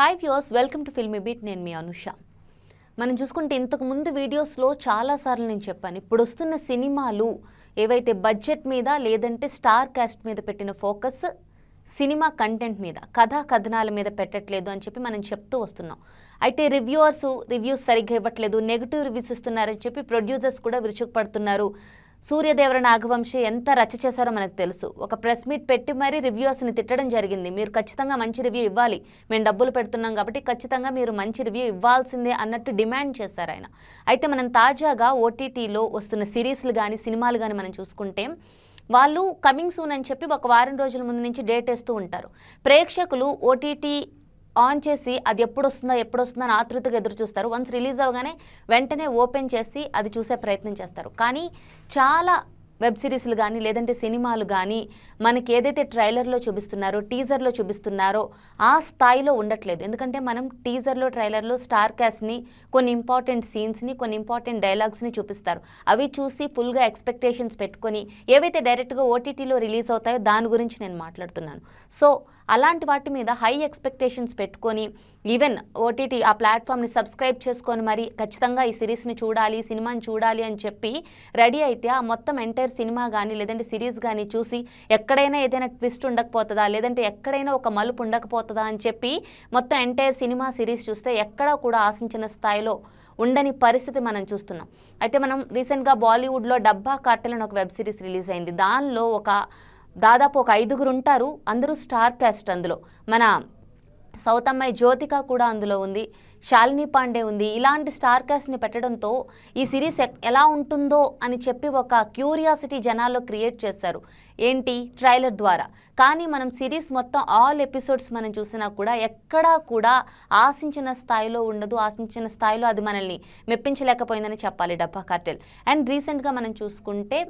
Hi viewers welcome to filmy beat నేను మీ అనుష. మనం చూసుకుంటే ఇంతకు ముందు వీడియోస్లో చాలాసార్లు నేను చెప్పాను. ఇప్పుడు వస్తున్న సినిమాలు ఏవైతే బడ్జెట్ మీద లేదంటే స్టార్ క్యాస్ట్ మీద పెట్టిన ఫోకస్ సినిమా కంటెంట్ మీద కథా కథనాల మీద పెట్టట్లేదు అని చెప్పి మనం చెప్తూ వస్తున్నాం. అయితే రివ్యూవర్స్ రివ్యూస్ సరిగ్గా ఇవ్వట్లేదు నెగిటివ్ రివ్యూస్ ఇస్తున్నారని చెప్పి ప్రొడ్యూసర్స్ కూడా విరుచుకుపడుతున్నారు. సూర్యదేవర నాగవంశీ ఎంత రచ్చ చేశారో మనకు తెలుసు. ఒక ప్రెస్ మీట్ పెట్టి మరీ రివ్యూస్ని తిట్టడం జరిగింది. మీరు ఖచ్చితంగా మంచి రివ్యూ ఇవ్వాలి. మేము డబ్బులు పెడుతున్నాం కాబట్టి ఖచ్చితంగా మీరు మంచి రివ్యూ ఇవ్వాల్సిందే అన్నట్టు డిమాండ్ చేశారు ఆయన. అయితే మనం తాజాగా ఓటీటీలో వస్తున్న సిరీస్లు కానీ సినిమాలు కానీ మనం చూసుకుంటే వాళ్ళు కమింగ్ సూన్ అని చెప్పి ఒక వారం రోజుల ముందు నుంచి డేట్ వేస్తూ ఉంటారు. ప్రేక్షకులు ఓటీటీ ఆన్ చేసి అది ఎప్పుడు వస్తుందో ఎప్పుడు వస్తుందో అని ఆతృతగా ఎదురు చూస్తారు. వన్స్ రిలీజ్ అవ్వగానే వెంటనే ఓపెన్ చేసి అది చూసే ప్రయత్నం చేస్తారు. కానీ చాలా వెబ్ సిరీస్లు కానీ లేదంటే సినిమాలు కానీ మనకి ఏదైతే ట్రైలర్లో చూపిస్తున్నారో టీజర్లో చూపిస్తున్నారో ఆ స్థాయిలో ఉండట్లేదు. ఎందుకంటే మనం టీజర్లో ట్రైలర్లో స్టార్ క్యాస్ట్ని కొన్ని ఇంపార్టెంట్ సీన్స్ని కొన్ని ఇంపార్టెంట్ డైలాగ్స్ని చూపిస్తారు. అవి చూసి ఫుల్గా ఎక్స్పెక్టేషన్స్ పెట్టుకొని ఏవైతే డైరెక్ట్గా ఓటీటీలో రిలీజ్ అవుతాయో దాని గురించి నేను మాట్లాడుతున్నాను. సో అలాంటి వాటి మీద హై ఎక్స్పెక్టేషన్స్ పెట్టుకొని ఈవెన్ ఓటీటీ ఆ ప్లాట్ఫామ్ని సబ్స్క్రైబ్ చేసుకొని మరి ఖచ్చితంగా ఈ సిరీస్ని చూడాలి సినిమాని చూడాలి అని చెప్పి రెడీ అయితే ఆ మొత్తం ఎంటైర్ సినిమా కానీ లేదంటే సిరీస్ కానీ చూసి ఎక్కడైనా ఏదైనా ట్విస్ట్ ఉండకపోతుందా? లేదంటే ఎక్కడైనా ఒక మలుపు ఉండకపోతుందా? అని చెప్పి మొత్తం ఎంటైర్ సినిమా సిరీస్ చూస్తే ఎక్కడా కూడా ఆశించిన స్థాయిలో ఉండని పరిస్థితి మనం చూస్తున్నాం. అయితే మనం రీసెంట్గా బాలీవుడ్లో డబ్బా కార్టెల్ అని ఒక వెబ్ సిరీస్ రిలీజ్ అయింది. దానిలో ఒక దాదాపు ఒక ఐదుగురు ఉంటారు. అందరూ స్టార్ క్యాస్ట్ అందులో. మన సౌత్ అమ్మాయి జ్యోతిక కూడా అందులో ఉంది. శాలిని పాండే ఉంది. ఇలాంటి స్టార్ కాస్ట్ని పెట్టడంతో ఈ సిరీస్ ఎక్- ఎలా ఉంటుందో అని చెప్పి ఒక క్యూరియాసిటీ జనాల్లో క్రియేట్ చేశారు. ఏంటి? ట్రైలర్ ద్వారా. కానీ మనం సిరీస్ మొత్తం ఆల్ ఎపిసోడ్స్ మనం చూసినా కూడా ఎక్కడా కూడా ఆశించిన స్థాయిలో ఉండదు. ఆశించిన స్థాయిలో అది మనల్ని మెప్పించలేకపోయిందని చెప్పాలి డబ్బా కార్టెల్. అండ్ రీసెంట్గా మనం చూసుకుంటే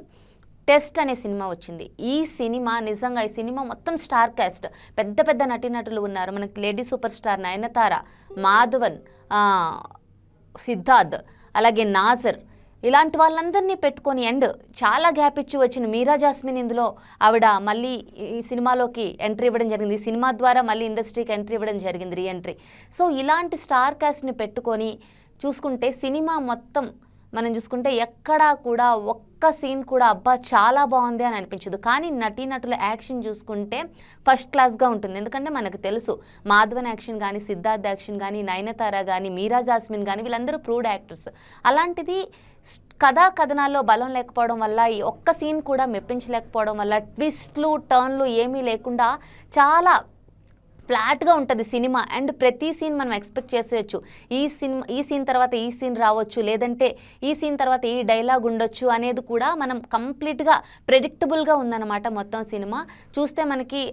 టెస్ట్ అనే సినిమా వచ్చింది. ఈ సినిమా నిజంగా ఈ సినిమా మొత్తం స్టార్ క్యాస్ట్. పెద్ద పెద్ద నటీనటులు ఉన్నారు. మనకి lady super star Nayanthara Madhavan Siddharth అలాగే నాజర్. ఇలాంటి వాళ్ళందరినీ పెట్టుకొని అండ్ చాలా గ్యాప్ ఇచ్చి వచ్చిన మీరా జాస్మిన్ ఇందులో ఆవిడ మళ్ళీ ఈ సినిమాలోకి ఎంట్రీ ఇవ్వడం జరిగింది. ఈ సినిమా ద్వారా మళ్ళీ ఇండస్ట్రీకి ఎంట్రీ ఇవ్వడం జరిగింది రీ ఎంట్రీ. సో ఇలాంటి స్టార్ క్యాస్ట్ని పెట్టుకొని చూసుకుంటే సినిమా మొత్తం మనం చూసుకుంటే ఎక్కడా కూడా ఒక్క సీన్ కూడా అబ్బా చాలా బాగుంది అని అనిపించదు. కానీ నటీనటుల యాక్షన్ చూసుకుంటే ఫస్ట్ క్లాస్గా ఉంటుంది. ఎందుకంటే మనకు తెలుసు మాధవన్ యాక్షన్ కానీ సిద్ధార్థ్ యాక్షన్ కానీ నయనతార కానీ మీరా జాస్మిన్ కానీ వీళ్ళందరూ ప్రూడ్ యాక్టర్స్. అలాంటిది కథా కథనాల్లో బలం లేకపోవడం వల్ల ఈ ఒక్క సీన్ కూడా మెప్పించలేకపోవడం వల్ల ట్విస్ట్లు టర్న్లు ఏమీ లేకుండా చాలా ఫ్లాట్గా ఉంటుంది సినిమా. అండ్ ప్రతి సీన్ మనం ఎక్స్పెక్ట్ చేసేయచ్చు. ఈ సినిమా ఈ సీన్ తర్వాత ఈ సీన్ రావచ్చు లేదంటే ఈ సీన్ తర్వాత ఈ డైలాగ్ ఉండొచ్చు అనేది కూడా మనం కంప్లీట్గా ప్రెడిక్టబుల్గా ఉందన్నమాట మొత్తం సినిమా. చూస్తే మనకి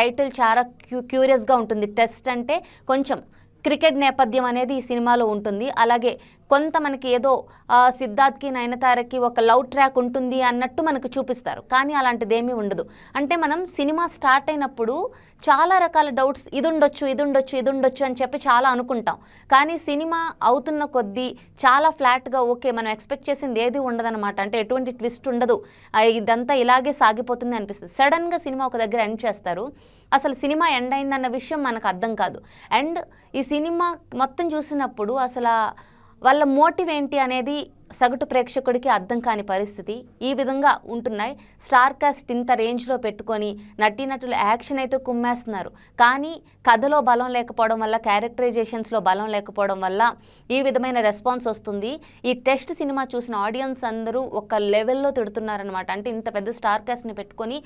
టైటిల్ చాలా క్యూ క్యూరియస్గా ఉంటుంది. టెస్ట్ అంటే కొంచెం క్రికెట్ నేపథ్యం అనేది ఈ సినిమాలో ఉంటుంది. అలాగే కొంత మనకి ఏదో సిద్ధార్థ్కి నయనతారకి ఒక లవ్ ట్రాక్ ఉంటుంది అన్నట్టు మనకు చూపిస్తారు. కానీ అలాంటిది ఏమీ ఉండదు. అంటే మనం సినిమా స్టార్ట్ అయినప్పుడు చాలా రకాల డౌట్స్ ఇది ఉండొచ్చు ఇది ఉండొచ్చు ఇది ఉండొచ్చు అని చెప్పి చాలా అనుకుంటాం. కానీ సినిమా అవుతున్న కొద్దీ చాలా ఫ్లాట్గా ఓకే మనం ఎక్స్పెక్ట్ చేసింది ఏది ఉండదన్నమాట. అంటే ఎటువంటి ట్విస్ట్ ఉండదు. ఇదంతా ఇలాగే సాగిపోతుంది అనిపిస్తుంది. సడన్గా సినిమా ఒక దగ్గర ఎండ్ చేస్తారు. అసలు సినిమా ఎండ్ అయిందన్న విషయం మనకు అర్థం కాదు. అండ్ ఈ సినిమా మొత్తం చూసినప్పుడు అసలు వాళ్ళ మోటివ్ ఏంటి అనేది సగటు ప్రేక్షకుడికి అర్థం కాని పరిస్థితి ఈ విధంగా ఉంటున్నాయి. స్టార్ కాస్ట్ ఇంత రేంజ్లో పెట్టుకొని నటీనటులు యాక్షన్ అయితే కుమ్మేస్తున్నారు. కానీ కథలో బలం లేకపోవడం వల్ల క్యారెక్టరైజేషన్స్లో బలం లేకపోవడం వల్ల ఈ విధమైన రెస్పాన్స్ వస్తుంది. ఈ టెస్ట్ సినిమా చూసిన ఆడియన్స్ అందరూ ఒక లెవెల్లో తిడుతున్నారనమాట అంటే ఇంత పెద్ద స్టార్ కాస్ట్ని పెట్టుకొని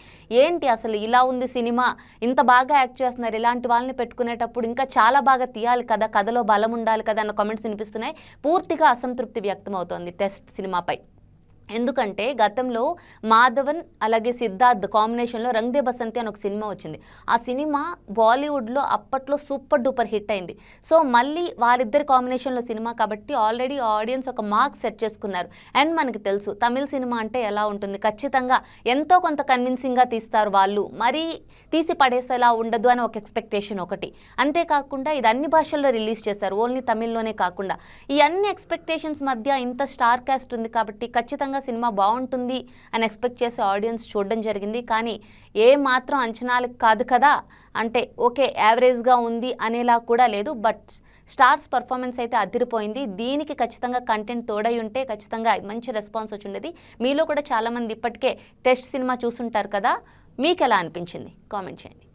ఏంటి అసలు ఇలా ఉంది సినిమా? ఇంత బాగా యాక్ట్ చేస్తున్నారు. ఇలాంటి వాళ్ళని పెట్టుకునేటప్పుడు ఇంకా చాలా బాగా తీయాలి కదా కథలో బలం ఉండాలి కదా అన్న కామెంట్స్ వినిపిస్తున్నాయి. పూర్తిగా అసంతృప్తి వ్యక్తం అవుతోంది టెస్ట్ సినిమాపై ఎందుకంటే గతంలో మాధవన్ అలాగే సిద్ధార్థ్ కాంబినేషన్లో రంగ్ దే బసంతి అని ఒక సినిమా వచ్చింది. ఆ సినిమా బాలీవుడ్లో అప్పట్లో సూపర్ డూపర్ హిట్ అయింది. సో మళ్ళీ వారిద్దరి కాంబినేషన్లో సినిమా కాబట్టి ఆల్రెడీ ఆడియన్స్ ఒక మార్క్ సెట్ చేసుకున్నారు. అండ్ మనకి తెలుసు తమిళ సినిమా అంటే ఎలా ఉంటుంది? ఖచ్చితంగా ఎంతో కొంత కన్విన్సింగ్గా తీస్తారు వాళ్ళు. మరీ తీసి పడేసేలా ఉండదు అని ఒక ఎక్స్పెక్టేషన్ ఒకటి. అంతేకాకుండా ఇది అన్ని భాషల్లో రిలీజ్ చేశారు. ఓన్లీ తమిళ్ళోనే కాకుండా. ఈ అన్ని ఎక్స్పెక్టేషన్స్ మధ్య ఇంత స్టార్ క్యాస్ట్ ఉంది కాబట్టి ఖచ్చితంగా ఖచ్చితంగా సినిమా బాగుంటుంది అని ఎక్స్పెక్ట్ చేసే ఆడియన్స్ చూడడం జరిగింది. కానీ ఏ మాత్రం అంచనాలకు కాదు కదా అంటే ఓకే యావరేజ్గా ఉంది అనేలా కూడా లేదు. బట్ స్టార్స్ పర్ఫార్మెన్స్ అయితే అదిరిపోయింది. దీనికి ఖచ్చితంగా కంటెంట్ తోడై ఉంటే ఖచ్చితంగా మంచి రెస్పాన్స్ వచ్చి ఉండేది. మీలో కూడా చాలామంది ఇప్పటికే టెస్ట్ సినిమా చూసుంటారు కదా మీకు ఎలా అనిపించింది? కామెంట్ చేయండి.